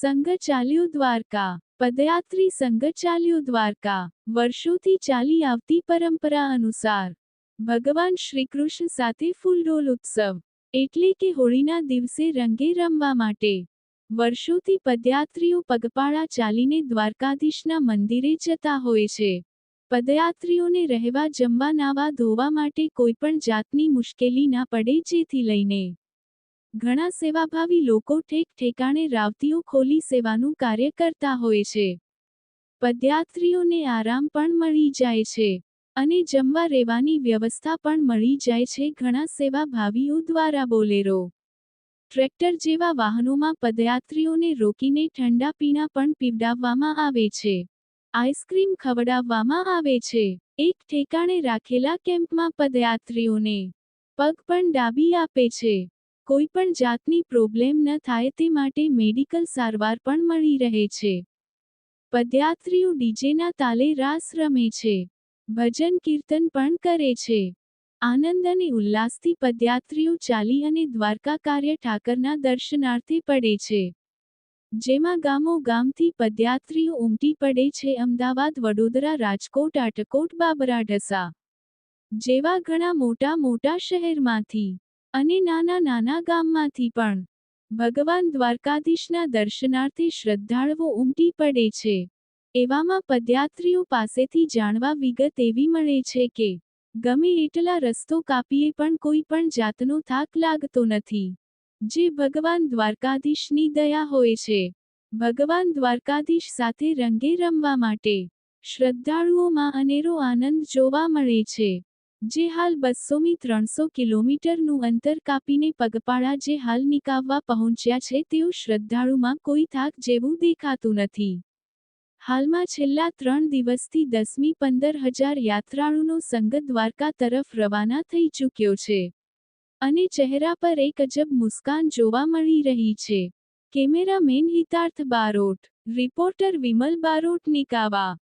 સંઘ ચાલ્યું દ્વારકા. પદયાત્રી સંઘ ચાલ્યું દ્વારકા. વર્ષોથી ચાલી આવતી પરંપરા અનુસાર ભગવાન શ્રીકૃષ્ણ સાથે ફૂલડોલ ઉત્સવ. એટલે કે હોળીના દિવસે રંગે રમવા માટે. વર્ષોથી પદયાત્રીઓ પગપાળા ચાલીને દ્વારકાધીશના મંદિરે જતા હોય છે. પદયાત્રીઓને રહેવા જમવા નાવા ધોવા માટે કોઈપણ જાતની મુશ્કેલી ના પડે જેથી લઈને ઘણા સેવાભાવી લોકો ઠેક ઠેકાણે રાવતીઓ ખોલી સેવાનું કાર્ય કરતા હોય છે. પદયાત્રીઓને આરામ પણ મળી જાય છે અને જમવા રહેવાની વ્યવસ્થા પણ મળી જાય છે ઘણા સેવાભાવીઓ દ્વારા બોલેરો. ટ્રેક્ટર જેવા વાહનોમાં પદયાત્રીઓને રોકીને ઠંડા પીણા પણ પીવડાવવામાં આવે છે. આઈસ્ક્રીમ ખવડાવવામાં આવે છે. એક ઠેકાણે રાખેલા કેમ્પમાં પદયાત્રીઓને પગ પણ ડાબી આપે છે. કોઈ પણ જાતની પ્રોબ્લેમ ન થાય તે માટે મેડિકલ સારવાર પણ મળી રહે છે. પદયાત્રીઓ ડીજેના તાલે રાસ રમે છે. ભજન કીર્તન પણ કરે છે. આનંદ અને ઉલ્લાસથી પદયાત્રીઓ ચાલી અને દ્વારકા કાર્ય ઠાકરના દર્શનાર્થે પડે છે. જેમાં ગામો ગામથી પદયાત્રીઓ ઉમટી પડે છે અમદાવાદ, વડોદરા, રાજકોટ, આટકોટ, બાબરા, ઢસા જેવા ઘણા મોટા મોટા શહેરમાંથી. અને નાના નાના ગામમાંથી પણ. ભગવાન દ્વારકાધીશના દર્શનાર્થે શ્રદ્ધાળુઓ ઉમટી પડે છે. એવામાં પદયાત્રીઓ પાસેથી જાણવા વિગત એવી મળે છે કે, ગમે એટલા રસ્તો કાપીએ પણ કોઈ પણ જાતનો થાક લાગતો નથી. જે ભગવાન દ્વારકાધીશની દયા હોય છે. ભગવાન દ્વારકાધીશ સાથે રંગે રમવા માટે શ્રદ્ધાળુઓમાં અનેરો આનંદ જોવા મળે છે. જે હાલ બસોમી ત્રણસો કિલોમીટરનું અંતર કાપીને પગપાળા જે હાલ નિકાવવા પહોંચ્યા છે તેઓ શ્રદ્ધાળુમાં કોઈ થાક જેવું દેખાતું નથી. હાલમાં છેલ્લા ત્રણ દિવસથી દસમી પંદર હજાર યાત્રાળુનો સંગત દ્વારકા તરફ રવાના થઈ ચૂક્યો છે. અને ચહેરા પર એક અજબ મુસ્કાન જોવા મળી રહી છે. Cameraman Hitarth Barot, reporter Vimal Barot, Nikava.